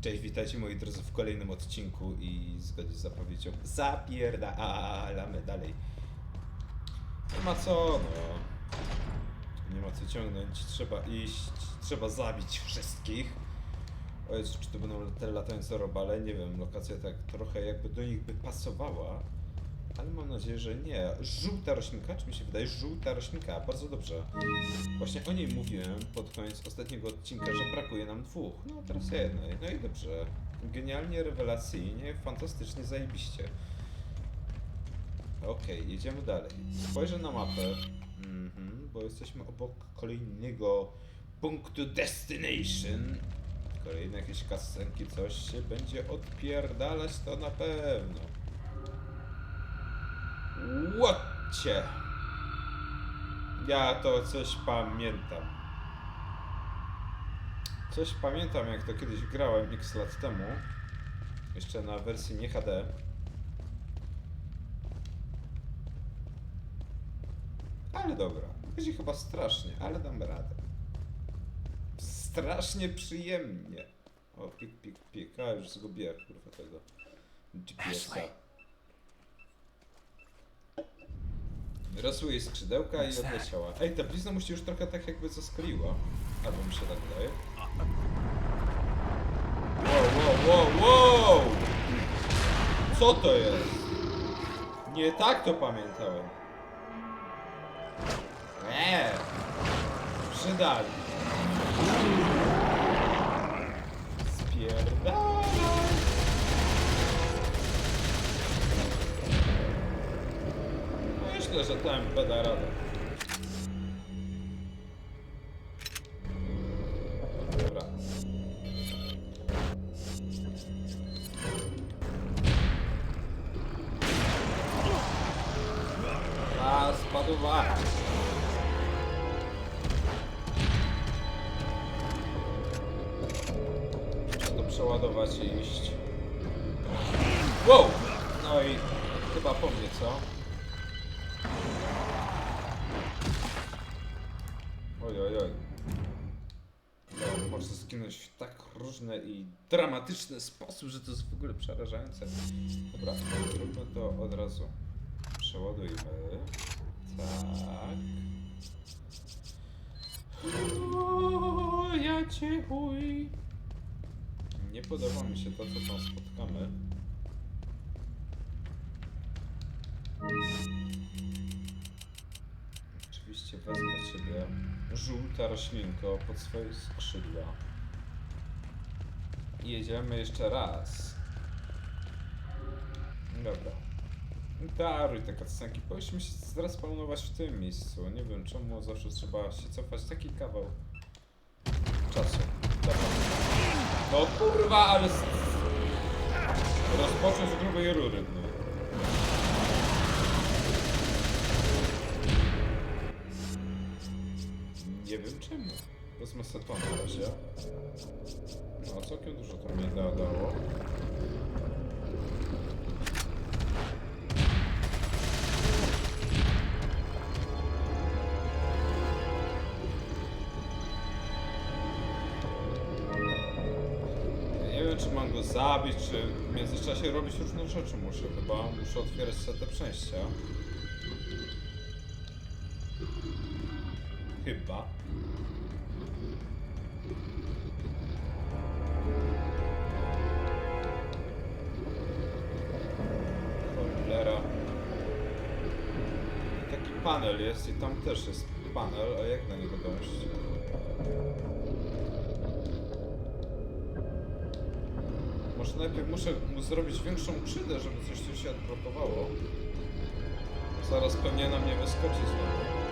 Cześć, witajcie moi drodzy w kolejnym odcinku i zgodnie z zapowiedzią zapierdalamy dalej. Nie ma co, no. Nie ma co ciągnąć, trzeba iść, trzeba zabić wszystkich. O Jezu, czy to będą te latające robale? Nie wiem, lokacja tak trochę jakby do nich by pasowała. Ale mam nadzieję, że nie. Żółta roślinka, czy mi się wydaje? Żółta roślinka, bardzo dobrze. Właśnie o niej mówiłem pod koniec ostatniego odcinka, że brakuje nam dwóch. No teraz jednej. No i dobrze. Genialnie, rewelacyjnie, fantastycznie, zajebiście. Okej, jedziemy dalej. Spojrzę na mapę, mhm, bo jesteśmy obok kolejnego punktu destination. Kolejne jakieś kasenki, coś się będzie odpierdalać, to na pewno. Łocie! Ja to coś pamiętam. Coś pamiętam, jak to kiedyś grałem x lat temu. Jeszcze na wersji nie HD. Ale dobra. Będzie chyba strasznie, ale dam radę. Strasznie przyjemnie. O, pik, pik, pik. A, już zgubiłem, kurwa, tego GPS-a. Wyrosły jej skrzydełka i odleciała. Ej, ta blizna mu się już trochę tak jakby zaskleiła. Albo mi się tak wydaje. Wow, wow, wow, wow! Co to jest? Nie tak to pamiętałem. Eee! Przydali. Spierdalaj! Myślę, że tam da dramatyczny sposób, że to jest w ogóle przerażające. Dobra, zróbmy to od razu. Przeładujmy. Tak. O, ja cię chuj. Nie podoba mi się to, co tam spotkamy. Oczywiście wezmę ciebie, żółta roślinko, pod swoje skrzydła. Jedziemy jeszcze raz. Dobra. Daruj te cutscenki. Powinniśmy się zaraz w tym miejscu. Nie wiem czemu zawsze trzeba się cofać taki kawał czasu. Dobra. No kurwa, ale... s- Rozpocząć z grubej rury. No. Nie wiem czemu. Wezmę to na razie. No, całkiem dużo to mi da, dało. Nie wiem, czy mam go zabić, czy w międzyczasie robić różne rzeczy muszę. Chyba muszę otwierać te przejścia. Chyba. Panel jest i tam też jest panel, a jak na niego dojść? Może najpierw muszę mu zrobić większą krzydę, żeby coś tu się odblokowało. Zaraz pewnie na mnie wyskoczy znowu.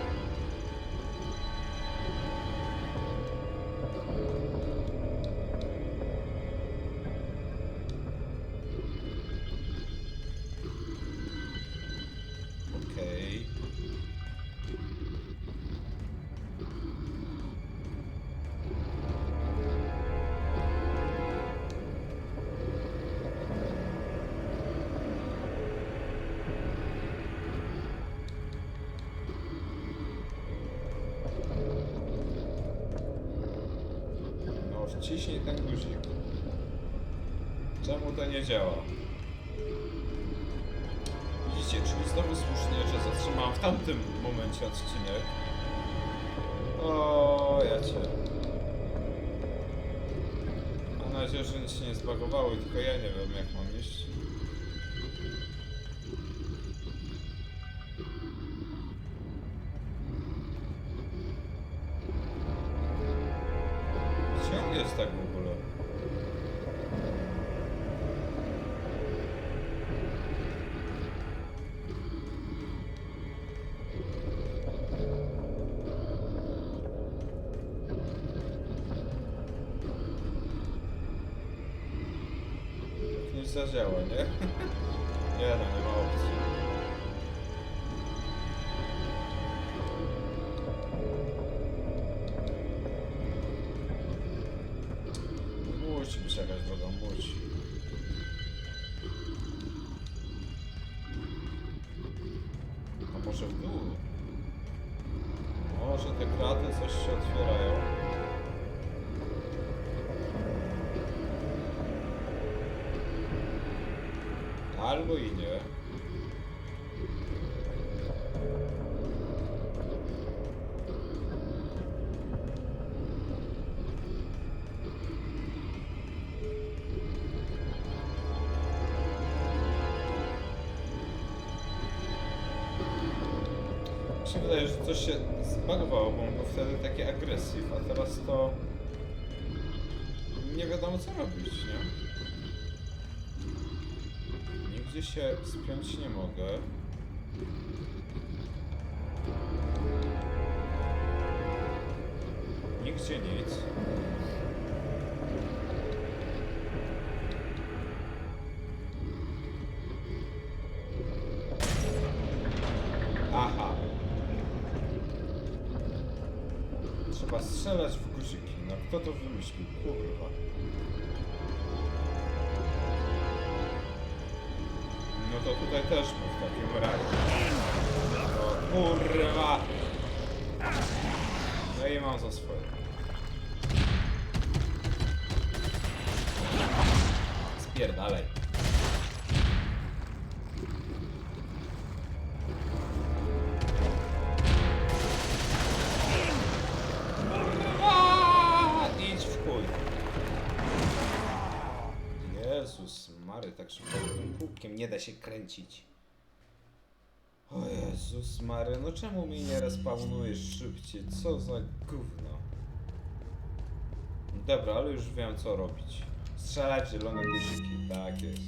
Wciśnij ten guzik. Czemu to nie działa? Widzicie, czyli znowu słusznie, że zatrzymałem w tamtym momencie odcinek. O, ja cię. Mam nadzieję, że nic się nie zbagowało i tylko ja nie wiem jak mam iść. Nie zadziała, nie? Nie no, Mi się wydaje, że coś się zbagowało, bo on był wtedy taki agresyw, a teraz to nie wiadomo co robić, nie? Nigdzie się spiąć nie mogę. Nigdzie nic. To tutaj też w takim razie. No kurwa. No i mam za swoje. Spierdalaj. Się kręcić. O Jezus Mary, no czemu mi nie respawnujesz szybciej? Co za gówno. Dobra, ale już wiem co robić. Strzelać zielone guziki, tak jest.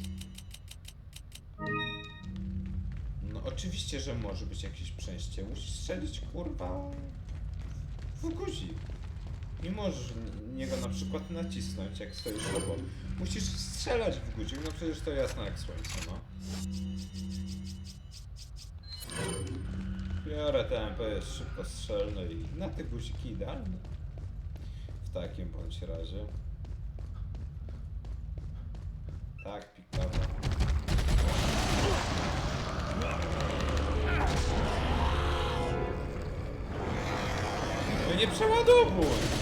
No oczywiście, że może być jakieś przejście. Musisz strzelić kurwa w guzik. Nie możesz niego na przykład nacisnąć, jak stoisz obok. Musisz strzelać w guzik, no przecież to jasne jak słońce, no. Biorę TMP, jest szybko strzelny i na te guziki idealne. W takim bądź razie. Tak, pikaba. No nie przeładowuj!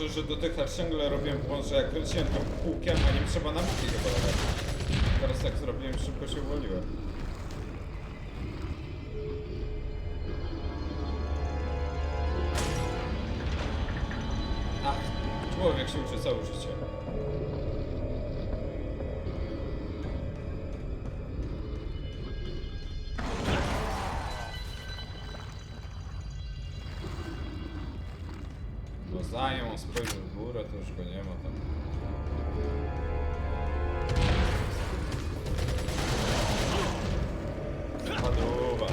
Wrażenie, że dotychczas ciągle robiłem błąd, że jak kręciłem tym kółkiem, a nim trzeba na boki dawać. Teraz tak zrobiłem, szybko się uwolniłem. Ach, człowiek się uczy całe życie. No zanim on spojrzy w górę, to już go nie ma tam. Padłowa.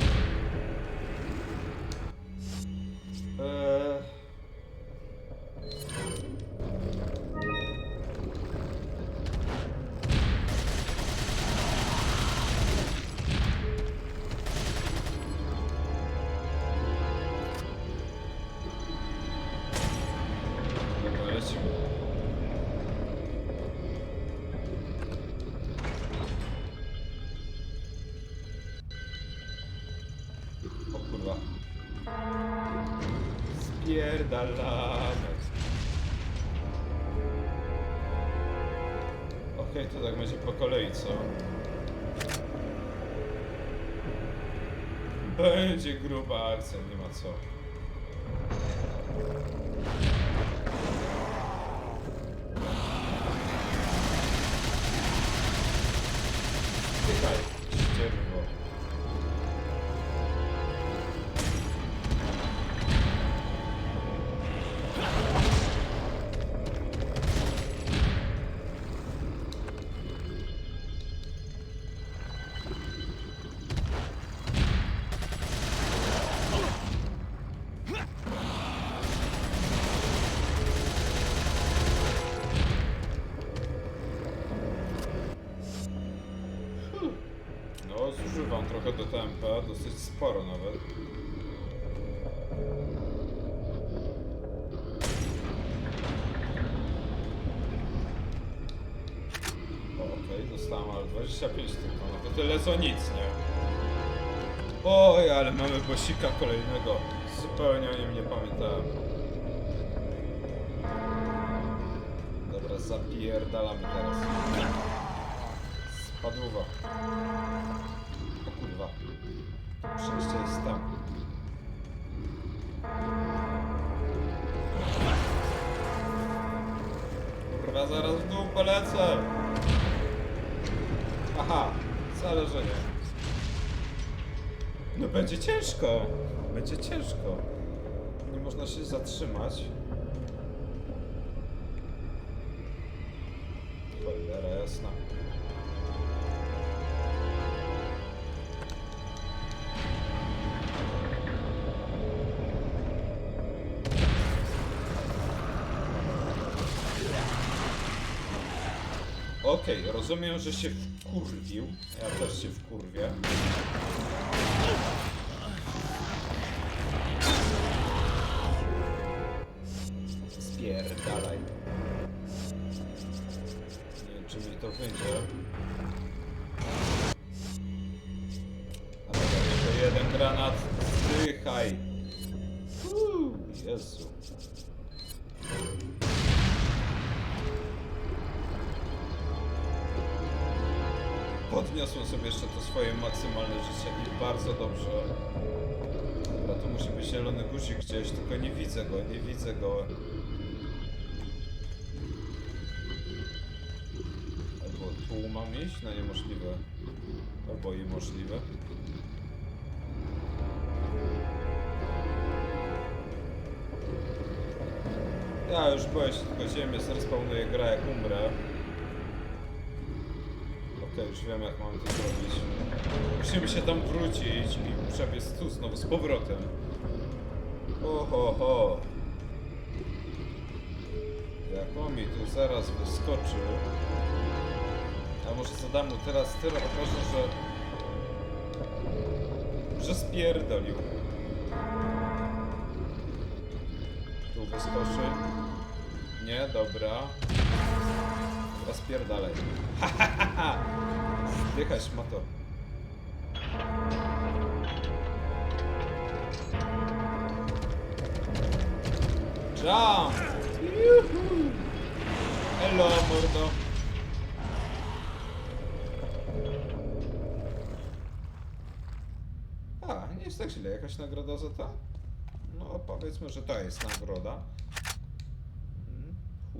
Zapierdalamy. Okej, to tak będzie po kolei, co? Będzie gruba akcja, nie ma co. Okej, dostałem, ale 25 tylko, no to tyle co nic, nie? Oj, ale mamy bosika kolejnego. Zupełnie o nim nie pamiętałem. Dobra, zapierdalamy teraz. Spadłowa. O kurwa. Przejście jest tam. Kurwa, zaraz w dół polecę. Aha, zależenie. No będzie ciężko. Będzie ciężko. Nie można się zatrzymać. Okej, rozumiem, że się wkurwił. Ja też się wkurwię. Spierdalaj. Nie wiem, czy mi to wyjdzie. Podniosłem sobie jeszcze to swoje maksymalne życie i bardzo dobrze. Dobra, tu musi być zielony guzik gdzieś, tylko nie widzę go, nie widzę go. Albo tu mam iść? No niemożliwe. Albo i możliwe. Ja już boję tylko ziemię, zrespawnuję gra jak umrę. Okej, już wiem jak mamy to zrobić. Musimy się tam wrócić i przebiec tu znowu z powrotem. Oho, ho. Jak on mi tu zaraz wyskoczy. A może zadam mu teraz tyle obrażeń, że... że spierdolił. Tu wyskoczy. Nie, dobra. Dobra, spierdalaj. Ha, ha, ha, ha. Zdychaj, szmato. Jump! Hello, mordo. A, nie jest tak źle. Jakaś nagroda za to? No, powiedzmy, że to jest nagroda.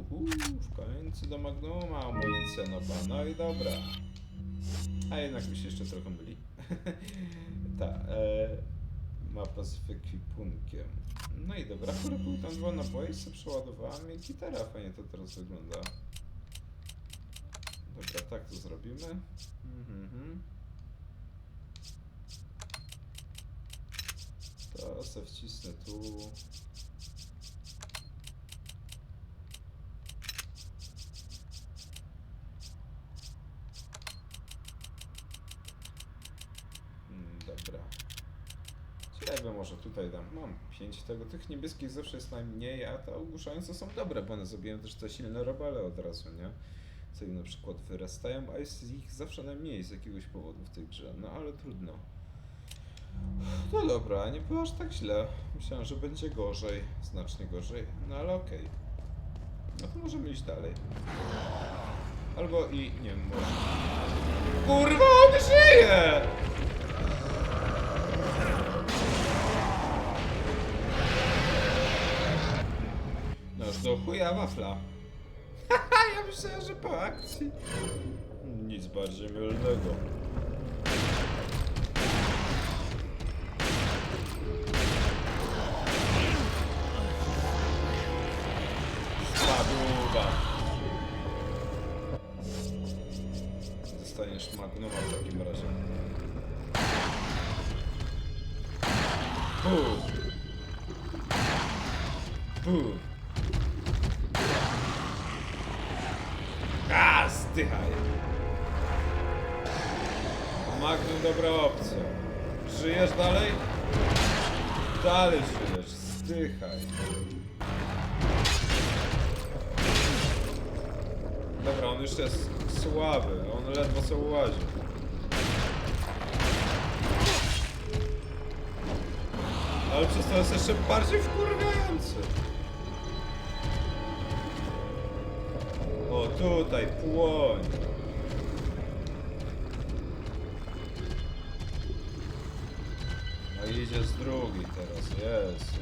Uhu, w końcu do Magnuma amunicja nowa. No i dobra. A jednak mi się jeszcze trochę myli. Ta, e, mapa z wykwipunkiem. No i dobra, akurat były tam dwa naboje, sobie przeładowałem i gitara fajnie to teraz wygląda. Dobra, tak to zrobimy. Mhm. To se wcisnę tu. Mm, Dobra. Ciekawe może tutaj dam. Mam 5 tego. Tych niebieskich zawsze jest najmniej, a te ogłuszające są dobre, bo one zrobiłem też te silne robale od razu, nie? Co im na przykład wyrastają, a jest ich zawsze najmniej z jakiegoś powodu w tej grze. No ale trudno. No dobra, nie było aż tak źle. Myślałem, że będzie gorzej, znacznie gorzej, no ale okej. No to możemy iść dalej. Albo i nie może. Kurwa, on żyje! Do chuja wafla. Haha, ja myślałem, że po akcji. Nic bardziej mylnego. Spadłuba. Dostaniesz magnuma w takim razie. Pu. Pu. A, zdychaj. Magnum dobra opcja. Żyjesz dalej? Dalej żyjesz. Zdychaj. Dobra, on już jest słaby. On ledwo co łazi. Ale przez to jest jeszcze bardziej wkurwiający. Tutaj, płoń. No idzie z drugiej teraz, jest.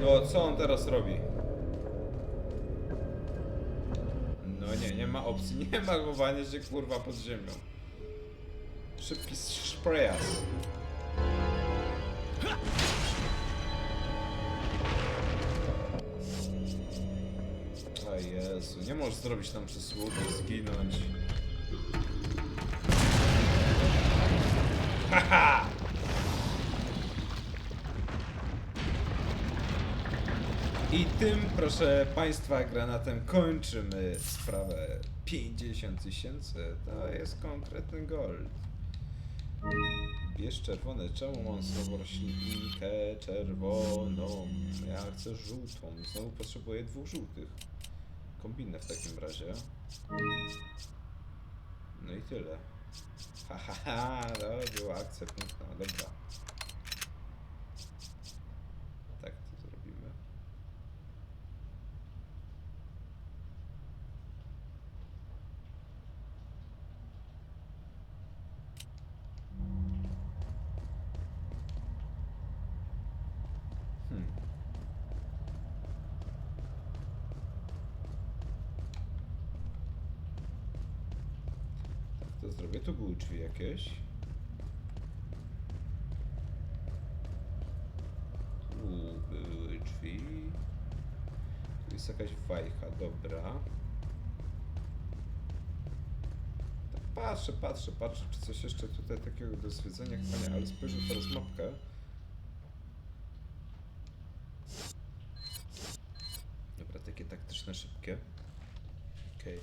No, co on teraz robi? Opcji. Nie ma chowania się kurwa pod ziemią. Szybki sprayas. O Jezu, nie możesz zrobić tam przysługi, zginąć. Haha! I tym, proszę Państwa, granatem kończymy sprawę 50 tysięcy. To jest konkretny gold. Bierz czerwony. Czemu mam znowu roślinkę czerwoną? Ja chcę żółtą. Znowu potrzebuję dwóch żółtych. Kombinę w takim razie. No i tyle. Ha, ha, ha. No, była akcja piękna. Dobra. Tak to zrobimy. Hmm. Tak to zrobię. Tu były drzwi jakieś. Tu były drzwi. Tu jest jakaś wajcha, dobra. Tak patrzę, patrzę, patrzę, czy coś jeszcze tutaj takiego do zwiedzenia chyba nie, ale spojrzę teraz mapkę. Dobra, takie taktyczne, szybkie. Okej.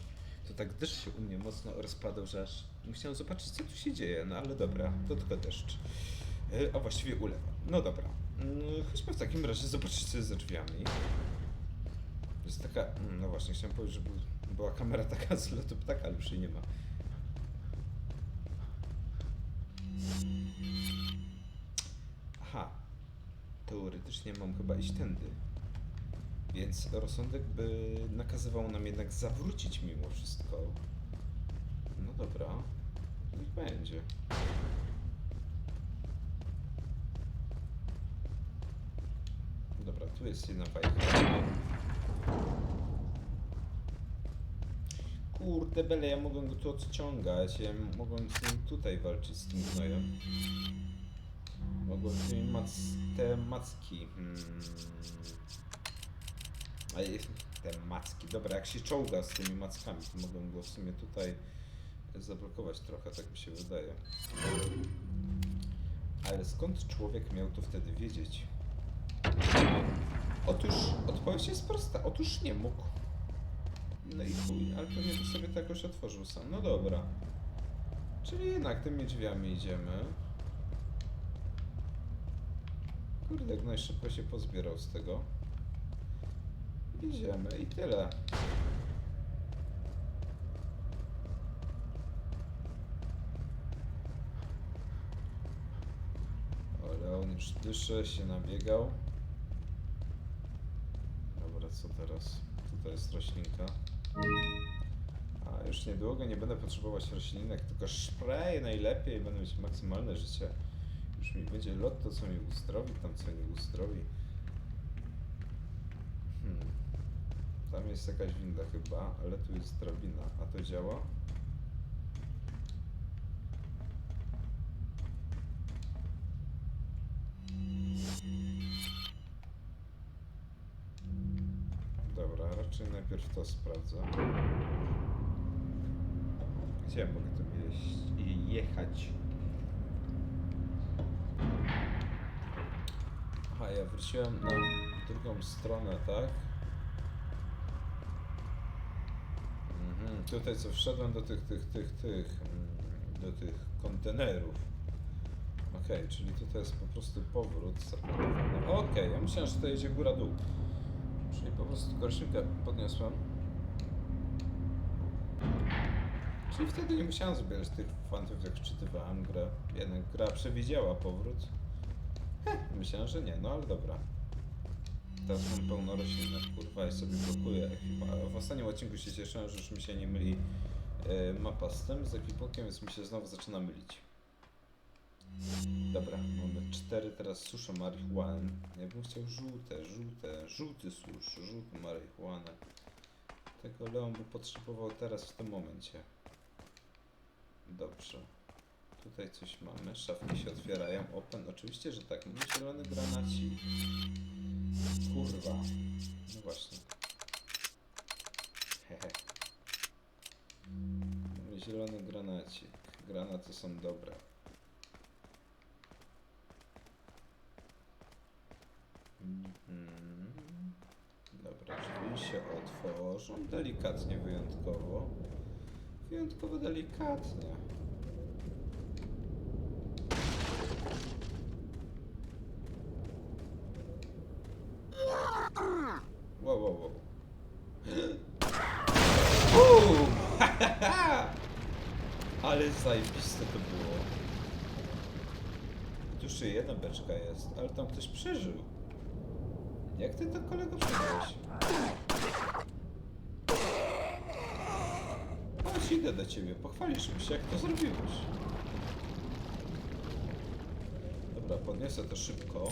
To tak deszcz się u mnie mocno rozpadał, że aż musiałem zobaczyć, co tu się dzieje, no ale dobra, to tylko deszcz. Yy, a właściwie ulewa. No dobra. Yy, chodźmy w takim razie zobaczyć, co jest za drzwiami. Jest taka... mm, No właśnie, chciałem powiedzieć, że był, była kamera taka z lotu ptaka, ale już jej nie ma. Aha. Teoretycznie mam chyba iść tędy. Więc rozsądek by nakazywał nam jednak zawrócić mimo wszystko. No dobra, niech będzie. Dobra, tu jest jedna fajka. Kurde bele, ja mogłem go tu odciągać, ja mogłem z nim tutaj walczyć z tym gnojem. Mogłem wziąć mac te macki. Hmm. A te macki. Dobra, jak się czołga z tymi mackami, to mogłem go w sumie tutaj zablokować trochę, tak mi się wydaje. Ale skąd człowiek miał to wtedy wiedzieć? Otóż odpowiedź jest prosta. Otóż nie mógł. No i chuj, ale pewnie by sobie to jakoś otworzył sam. No dobra. Czyli jednak tymi drzwiami idziemy. Kurde, jak najszybko się pozbierał z tego. Idziemy i tyle. Ale on już dysze, się nabiegał. Dobra, co teraz? Tutaj jest roślinka. A już niedługo nie będę potrzebować roślinek, tylko szpreje najlepiej, będę mieć maksymalne życie. Już mi będzie lot, to co mi uzdrowi, tam co nie uzdrowi. Hmm. Tam jest jakaś winda chyba, ale tu jest drabina. A to działa? Najpierw to sprawdzę. Gdzie ja mogę i jechać? Aha, ja wróciłem na drugą stronę, tak? Mhm, tutaj co wszedłem do tych, tych, tych, tych, mm, do tych kontenerów. Okej, czyli tutaj jest po prostu powrót. Okej, ja myślałem, że to jedzie góra-dół. Prostu tylko podniosłem. Czyli wtedy nie musiałem zbierać tych fantów, jak czytywałem grę. Jednak gra przewidziała powrót. Heh, myślałem, że nie, no ale dobra. Teraz mam pełno roślinek, kurwa, i sobie blokuję ekwipa. W ostatnim odcinku się cieszyłem, że już mi się nie myli e, mapa z tym, z ekwipokiem, więc mi się znowu zaczyna mylić. Dobra, mamy cztery teraz susze marihuany. Ja bym chciał żółte, żółte, żółty susz, żółty marihuanę. Tego Leon by potrzebował teraz w tym momencie. Dobrze. Tutaj coś mamy, szafki się otwierają. Open, oczywiście, że tak. Mamy zielony granacik. Kurwa. No właśnie. Hehe. Mamy zielony granacik. Granaty są dobre. Mhm. Dobra, drzwi się otworzą delikatnie, wyjątkowo. Wyjątkowo delikatnie. Wow, wow, wow. Uuu! Ale zajebiste to było. Tu jeszcze jedna beczka jest, ale tam ktoś przeżył. Jak ty to kolego przeżyłeś? Chodź, idę do ciebie, pochwalisz mi się, jak to zrobiłeś. Dobra, podniosę to szybko,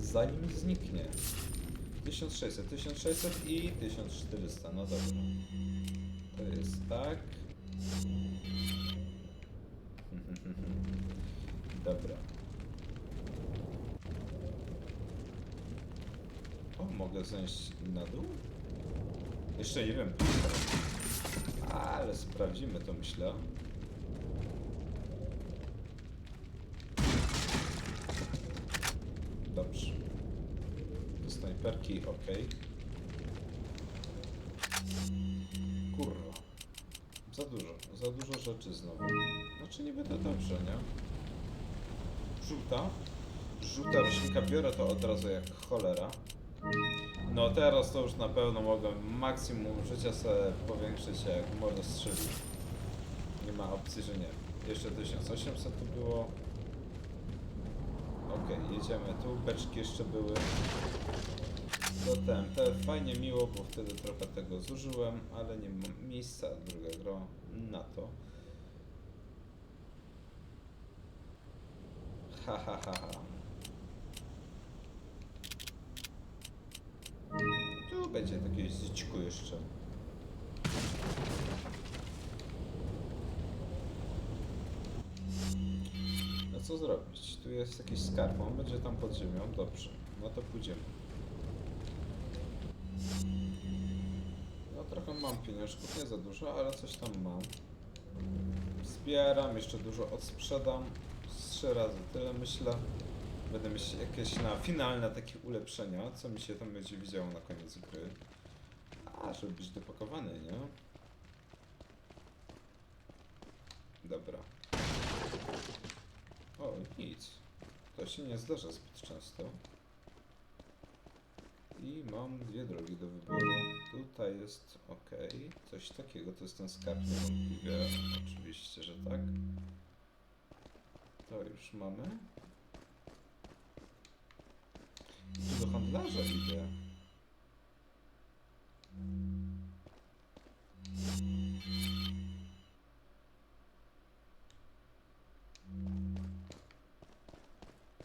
zanim zniknie. 1600, 1600 i 1400, no dobra. To jest tak. Dobra. O, mogę zejść na dół? Jeszcze nie wiem. Ale sprawdzimy to, myślę. Dobrze. Do snajperki, ok. Kurwa. Za dużo, za dużo rzeczy znowu. Znaczy niby to dobrze, nie? Żółta. Żółta roślinka, biorę to od razu jak cholera. No teraz to już na pewno mogę maksimum życia sobie powiększyć jak mordę strzelić. Nie ma opcji, że nie. Jeszcze 1800 tu było. Okej, jedziemy tu. Beczki jeszcze były. To te fajnie miło, bo wtedy trochę tego zużyłem, ale nie mam miejsca, druga gro, na to. Ha ha ha ha. Będzie takie zyćku jeszcze. No co zrobić? Tu jest jakiś skarb, on będzie tam pod ziemią, dobrze. No to pójdziemy. No trochę mam pieniążków, nie za dużo, ale coś tam mam. Zbieram, jeszcze dużo odsprzedam. Trzy razy tyle myślę. Będę mieć jakieś na finalne takie ulepszenia, co mi się tam będzie widziało na koniec gry. A, żeby być dopakowany, nie? Dobra. O, nic. To się nie zdarza zbyt często. I mam dwie drogi do wyboru. Tutaj jest ok. Coś takiego, to jest ten skarb niewątpliwie. Oczywiście, że tak. To już mamy. Do handlarza idę.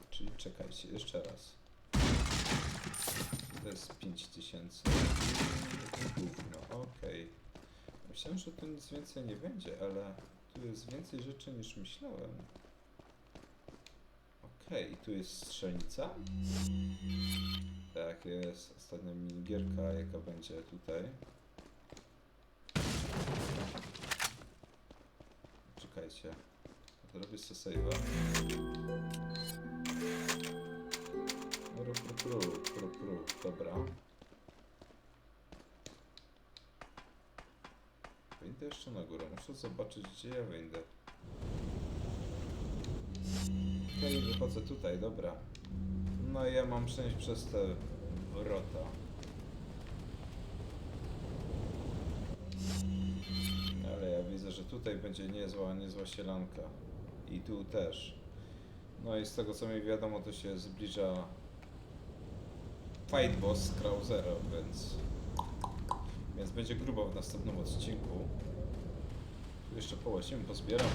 Czyli czekajcie, jeszcze raz. To jest 5000. Gówno, okej. Myślałem, że tu nic więcej nie będzie, ale tu jest więcej rzeczy niż myślałem. Okej, tu jest strzelnica. Tak jest, ostatnia minigierka, jaka będzie tutaj. Czekajcie. Zrobię sobie save'a. Pru, pru, pru, pru. Dobra. Wyjdę jeszcze na górę. Muszę zobaczyć, gdzie ja wyjdę. Okej, wychodzę tutaj, dobra. No i ja mam przejść przez te wrota. Ale ja widzę, że tutaj będzie niezła, niezła sielanka. I tu też. No i z tego co mi wiadomo, to się zbliża Fight Boss Krausera, więc... Więc będzie grubo w następnym odcinku. Tu jeszcze połacimy, pozbieramy.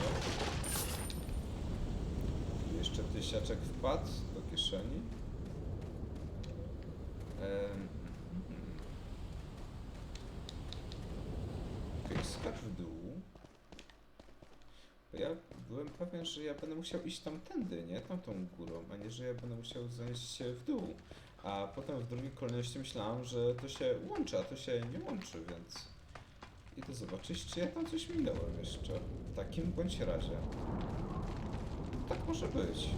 Jeszcze tysiaczek wpadł do kieszeni. Em, mhm. Okej, skacz w dół. Bo ja byłem pewien, że ja będę musiał iść tamtędy, nie? Tamtą górą, a nie, że ja będę musiał zanieść się w dół. A potem w drugiej kolejności myślałem, że to się łączy, a to się nie łączy, więc... Idę zobaczyć, czy ja tam coś minąłem jeszcze. W takim bądź razie. Tak może być.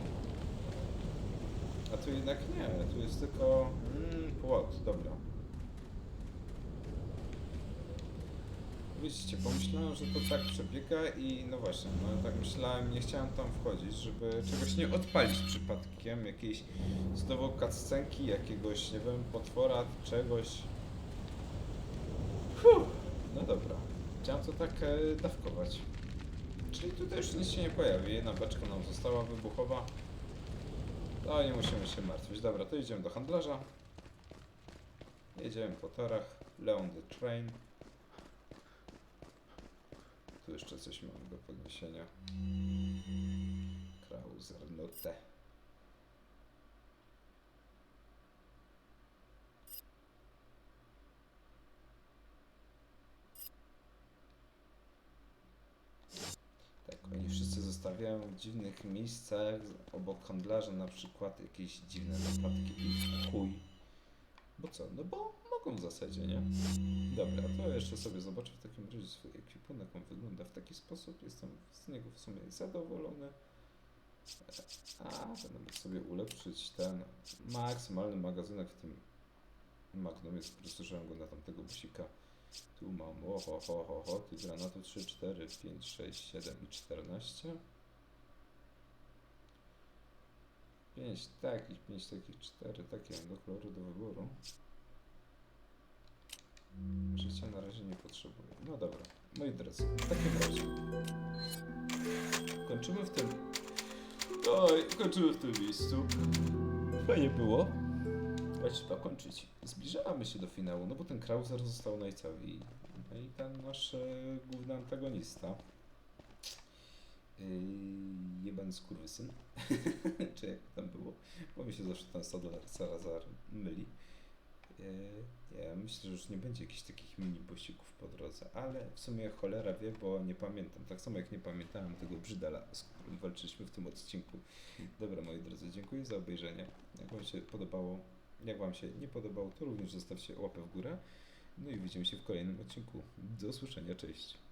A tu jednak nie, tu jest tylko... Mm, płot, dobra. Widzicie, pomyślałem, że to tak przebiega i no właśnie, no tak myślałem, nie chciałem tam wchodzić, żeby czegoś nie odpalić przypadkiem, jakiejś znowu cutscenki, jakiegoś, nie wiem, potwora, czegoś. Fuh, no dobra, chciałem to tak e, dawkować. Czyli tutaj już nic się nie pojawi, jedna beczka nam została wybuchowa. No nie musimy się martwić. Dobra, to idziemy do handlarza. Jedziemy po torach. Leon the Train. Tu jeszcze coś mamy do podniesienia. Krauser Note. Tak, oni wszyscy zostawiają w dziwnych miejscach, obok handlarza na przykład jakieś dziwne notatki i chuj. Bo co? No bo mogą w zasadzie, nie? Dobra, to jeszcze sobie zobaczę w takim razie swój ekwipunek. On wygląda w taki sposób. Jestem z niego w sumie zadowolony. A, będę mógł sobie ulepszyć ten maksymalny magazynek w tym Magnum. Jest że go na tamtego busika. Tu mam, oho, ho, ho, ho, tych granatów 3, 4, 5, 6, 7 i 14. 5 takich, 5 takich, 4 takie do koloru do wyboru. Życia na razie nie potrzebuję. No dobra, moi drodzy, w takim razie kończymy w tym. Oj, kończymy w tym miejscu. Fajnie było. Ale trzeba kończyć. Zbliżamy się do finału, no bo ten Krauser został no i cały. No i ten nasz e, główny antagonista. Yy, jebany skurwysyn. Czy jak tam było? Bo mi się zawsze ten Sadler Salazar myli. Yy, ja myślę, że już nie będzie jakichś takich mini bosików po drodze, ale w sumie cholera wie, bo nie pamiętam. Tak samo jak nie pamiętałem tego brzydala, z którym walczyliśmy w tym odcinku. Dobra, moi drodzy, dziękuję za obejrzenie. Jak Wam się podobało, jak Wam się nie podobało, to również zostawcie łapę w górę. No i widzimy się w kolejnym odcinku. Do usłyszenia, cześć.